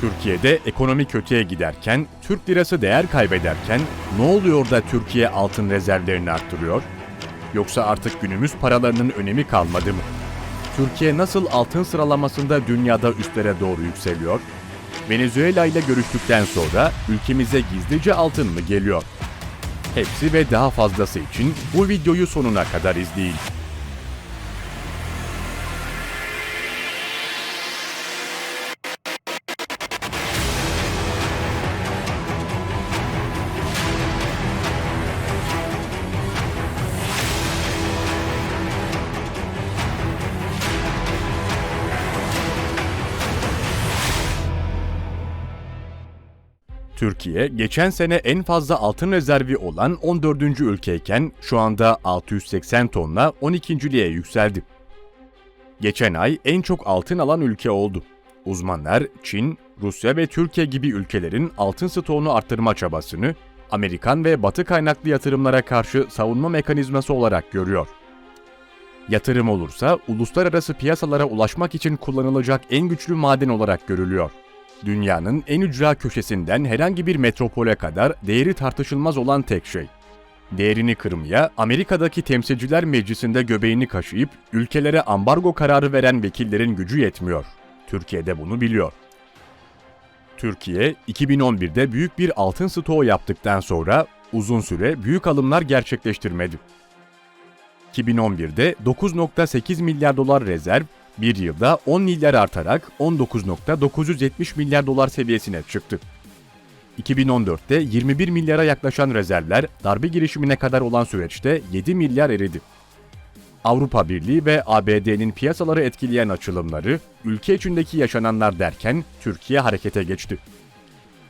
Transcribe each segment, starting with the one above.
Türkiye'de ekonomi kötüye giderken, Türk lirası değer kaybederken ne oluyor da Türkiye altın rezervlerini arttırıyor? Yoksa artık günümüz paralarının önemi kalmadı mı? Türkiye nasıl altın sıralamasında dünyada üstlere doğru yükseliyor? Venezuela ile görüştükten sonra ülkemize gizlice altın mı geliyor? Hepsi ve daha fazlası için bu videoyu sonuna kadar izleyin. Türkiye, geçen sene en fazla altın rezervi olan 14. ülkeyken şu anda 680 tonla 12.liğe yükseldi. Geçen ay en çok altın alan ülke oldu. Uzmanlar Çin, Rusya ve Türkiye gibi ülkelerin altın stoğunu arttırma çabasını Amerikan ve Batı kaynaklı yatırımlara karşı savunma mekanizması olarak görüyor. Yatırım olursa uluslararası piyasalara ulaşmak için kullanılacak en güçlü maden olarak görülüyor. Dünyanın en ücra köşesinden herhangi bir metropole kadar değeri tartışılmaz olan tek şey. Değerini kırmaya Amerika'daki Temsilciler Meclisi'nde göbeğini kaşıyıp ülkelere ambargo kararı veren vekillerin gücü yetmiyor. Türkiye de bunu biliyor. Türkiye, 2011'de büyük bir altın stoğu yaptıktan sonra uzun süre büyük alımlar gerçekleştirmedi. 2011'de 9.8 milyar dolar rezerv, bir yılda 10 milyar artarak 19.970 milyar dolar seviyesine çıktı. 2014'te 21 milyara yaklaşan rezervler darbe girişimine kadar olan süreçte 7 milyar eridi. Avrupa Birliği ve ABD'nin piyasaları etkileyen açılımları, ülke içindeki yaşananlar derken Türkiye harekete geçti.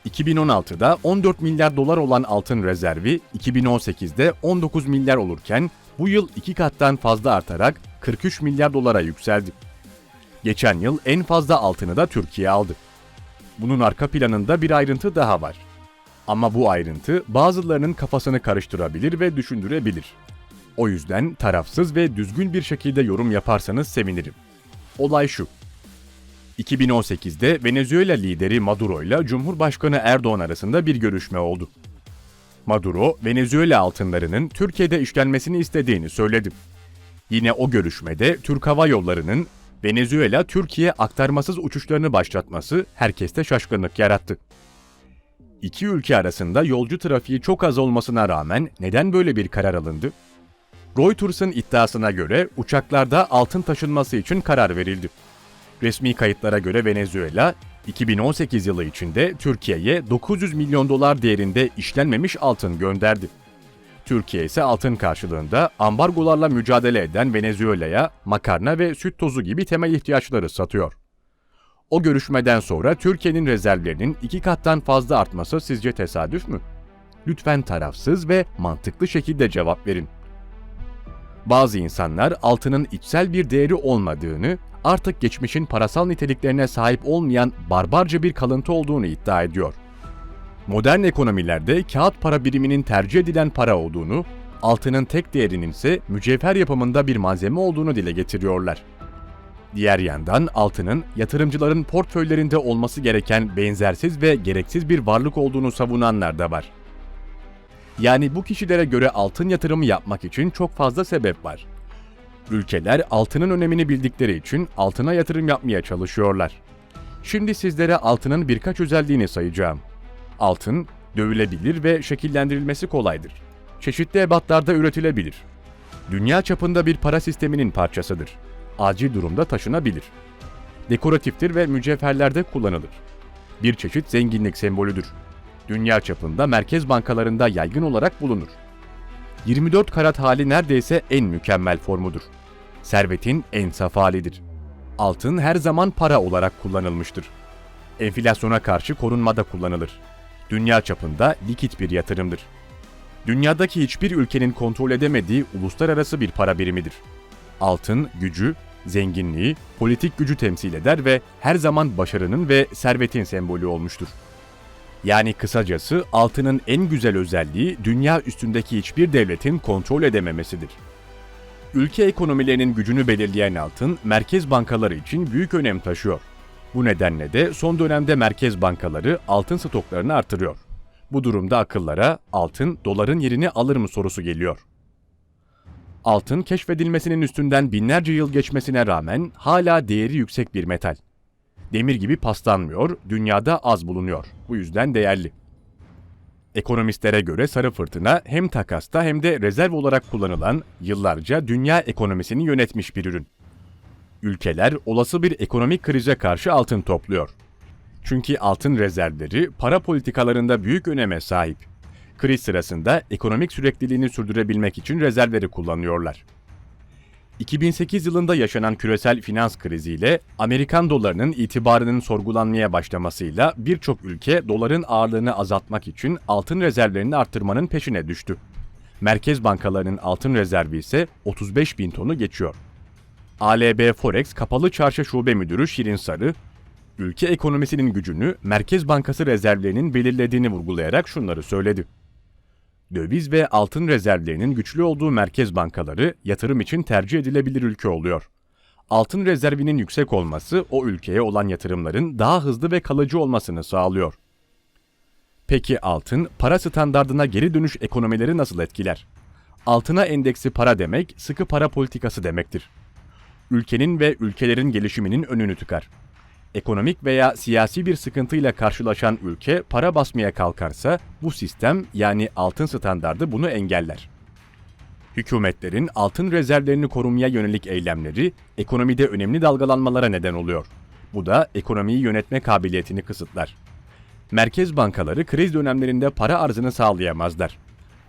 2016'da 14 milyar dolar olan altın rezervi 2018'de 19 milyar olurken bu yıl iki kattan fazla artarak 43 milyar dolara yükseldi. Geçen yıl en fazla altını da Türkiye aldı. Bunun arka planında bir ayrıntı daha var. Ama bu ayrıntı bazılarının kafasını karıştırabilir ve düşündürebilir. O yüzden tarafsız ve düzgün bir şekilde yorum yaparsanız sevinirim. Olay şu. 2018'de Venezuela lideri Maduro ile Cumhurbaşkanı Erdoğan arasında bir görüşme oldu. Maduro, Venezuela altınlarının Türkiye'de işlenmesini istediğini söyledi. Yine o görüşmede Türk Hava Yolları'nın Venezuela Türkiye aktarmasız uçuşlarını başlatması herkeste şaşkınlık yarattı. İki ülke arasında yolcu trafiği çok az olmasına rağmen neden böyle bir karar alındı? Reuters'ın iddiasına göre uçaklarda altın taşınması için karar verildi. Resmi kayıtlara göre Venezuela, 2018 yılı içinde Türkiye'ye 900 milyon dolar değerinde işlenmemiş altın gönderdi. Türkiye ise altın karşılığında ambargolarla mücadele eden Venezuela'ya makarna ve süt tozu gibi temel ihtiyaçları satıyor. O görüşmeden sonra Türkiye'nin rezervlerinin iki kattan fazla artması sizce tesadüf mü? Lütfen tarafsız ve mantıklı şekilde cevap verin. Bazı insanlar altının içsel bir değeri olmadığını, artık geçmişin parasal niteliklerine sahip olmayan barbarca bir kalıntı olduğunu iddia ediyor. Modern ekonomilerde kağıt para biriminin tercih edilen para olduğunu, altının tek değerinin ise mücevher yapımında bir malzeme olduğunu dile getiriyorlar. Diğer yandan altının yatırımcıların portföylerinde olması gereken benzersiz ve gereksiz bir varlık olduğunu savunanlar da var. Yani bu kişilere göre altın yatırımı yapmak için çok fazla sebep var. Ülkeler altının önemini bildikleri için altına yatırım yapmaya çalışıyorlar. Şimdi sizlere altının birkaç özelliğini sayacağım. Altın, dövülebilir ve şekillendirilmesi kolaydır. Çeşitli ebatlarda üretilebilir. Dünya çapında bir para sisteminin parçasıdır. Acil durumda taşınabilir. Dekoratiftir ve mücevherlerde kullanılır. Bir çeşit zenginlik sembolüdür. Dünya çapında merkez bankalarında yaygın olarak bulunur. 24 karat hali neredeyse en mükemmel formudur. Servetin en saf halidir. Altın her zaman para olarak kullanılmıştır. Enflasyona karşı korunmada kullanılır. Dünya çapında likit bir yatırımdır. Dünyadaki hiçbir ülkenin kontrol edemediği uluslararası bir para birimidir. Altın, gücü, zenginliği, politik gücü temsil eder ve her zaman başarının ve servetin sembolü olmuştur. Yani kısacası altının en güzel özelliği dünya üstündeki hiçbir devletin kontrol edememesidir. Ülke ekonomilerinin gücünü belirleyen altın merkez bankaları için büyük önem taşıyor. Bu nedenle de son dönemde merkez bankaları altın stoklarını artırıyor. Bu durumda akıllara altın doların yerini alır mı sorusu geliyor. Altın keşfedilmesinin üstünden binlerce yıl geçmesine rağmen hala değeri yüksek bir metal. Demir gibi paslanmıyor, dünyada az bulunuyor. Bu yüzden değerli. Ekonomistlere göre sarı fırtına hem takasta hem de rezerv olarak kullanılan yıllarca dünya ekonomisini yönetmiş bir ürün. Ülkeler olası bir ekonomik krize karşı altın topluyor. Çünkü altın rezervleri para politikalarında büyük öneme sahip. Kriz sırasında ekonomik sürekliliğini sürdürebilmek için rezervleri kullanıyorlar. 2008 yılında yaşanan küresel finans kriziyle Amerikan dolarının itibarının sorgulanmaya başlamasıyla birçok ülke doların ağırlığını azaltmak için altın rezervlerini arttırmanın peşine düştü. Merkez bankalarının altın rezervi ise 35 bin tonu geçiyor. ALB Forex Kapalı Çarşı Şube Müdürü Şirin Sarı, ülke ekonomisinin gücünü Merkez Bankası rezervlerinin belirlediğini vurgulayarak şunları söyledi. Döviz ve altın rezervlerinin güçlü olduğu merkez bankaları yatırım için tercih edilebilir ülke oluyor. Altın rezervinin yüksek olması o ülkeye olan yatırımların daha hızlı ve kalıcı olmasını sağlıyor. Peki altın para standardına geri dönüş ekonomileri nasıl etkiler? Altına endeksi para demek sıkı para politikası demektir. Ülkenin ve ülkelerin gelişiminin önünü tıkar ekonomik veya siyasi bir sıkıntıyla karşılaşan ülke para basmaya kalkarsa bu sistem yani altın standardı bunu engeller. Hükümetlerin altın rezervlerini korumaya yönelik eylemleri ekonomide önemli dalgalanmalara neden oluyor. Bu da ekonomiyi yönetme kabiliyetini kısıtlar. Merkez bankaları kriz dönemlerinde para arzını sağlayamazlar.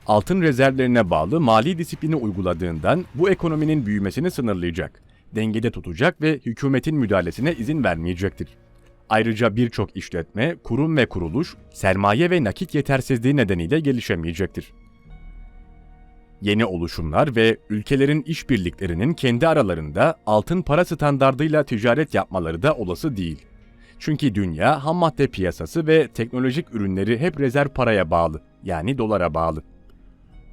Altın rezervlerine bağlı mali disiplini uyguladığından bu ekonominin büyümesini sınırlayacak dengede tutacak ve hükümetin müdahalesine izin vermeyecektir. Ayrıca birçok işletme, kurum ve kuruluş sermaye ve nakit yetersizliği nedeniyle gelişemeyecektir. Yeni oluşumlar ve ülkelerin işbirliklerinin kendi aralarında altın para standardıyla ticaret yapmaları da olası değil. Çünkü dünya ham madde piyasası ve teknolojik ürünleri hep rezerv paraya bağlı, yani dolara bağlı.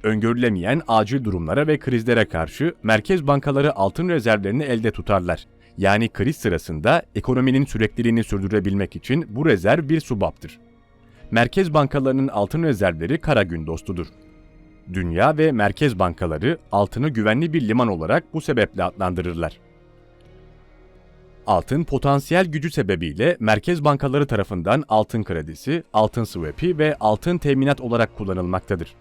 Öngörülemeyen acil durumlara ve krizlere karşı merkez bankaları altın rezervlerini elde tutarlar. Yani kriz sırasında ekonominin sürekliliğini sürdürebilmek için bu rezerv bir subaptır. Merkez bankalarının altın rezervleri kara gün dostudur. Dünya ve merkez bankaları altını güvenli bir liman olarak bu sebeple adlandırırlar. Altın potansiyel gücü sebebiyle merkez bankaları tarafından altın kredisi, altın swap'i ve altın teminat olarak kullanılmaktadır.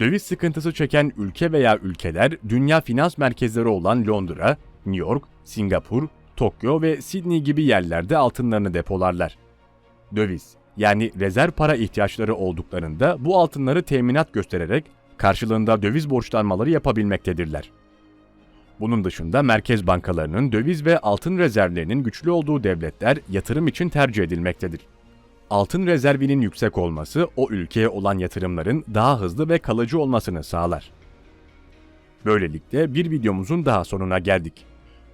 Döviz sıkıntısı çeken ülke veya ülkeler dünya finans merkezleri olan Londra, New York, Singapur, Tokyo ve Sydney gibi yerlerde altınlarını depolarlar. Döviz yani rezerv para ihtiyaçları olduklarında bu altınları teminat göstererek karşılığında döviz borçlanmaları yapabilmektedirler. Bunun dışında merkez bankalarının döviz ve altın rezervlerinin güçlü olduğu devletler yatırım için tercih edilmektedir altın rezervinin yüksek olması o ülkeye olan yatırımların daha hızlı ve kalıcı olmasını sağlar. Böylelikle bir videomuzun daha sonuna geldik.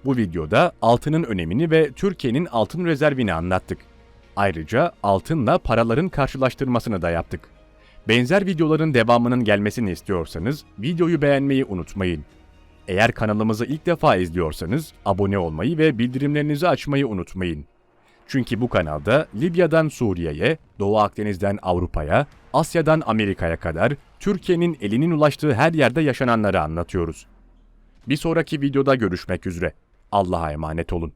Bu videoda altının önemini ve Türkiye'nin altın rezervini anlattık. Ayrıca altınla paraların karşılaştırmasını da yaptık. Benzer videoların devamının gelmesini istiyorsanız videoyu beğenmeyi unutmayın. Eğer kanalımızı ilk defa izliyorsanız abone olmayı ve bildirimlerinizi açmayı unutmayın. Çünkü bu kanalda Libya'dan Suriye'ye, Doğu Akdeniz'den Avrupa'ya, Asya'dan Amerika'ya kadar Türkiye'nin elinin ulaştığı her yerde yaşananları anlatıyoruz. Bir sonraki videoda görüşmek üzere. Allah'a emanet olun.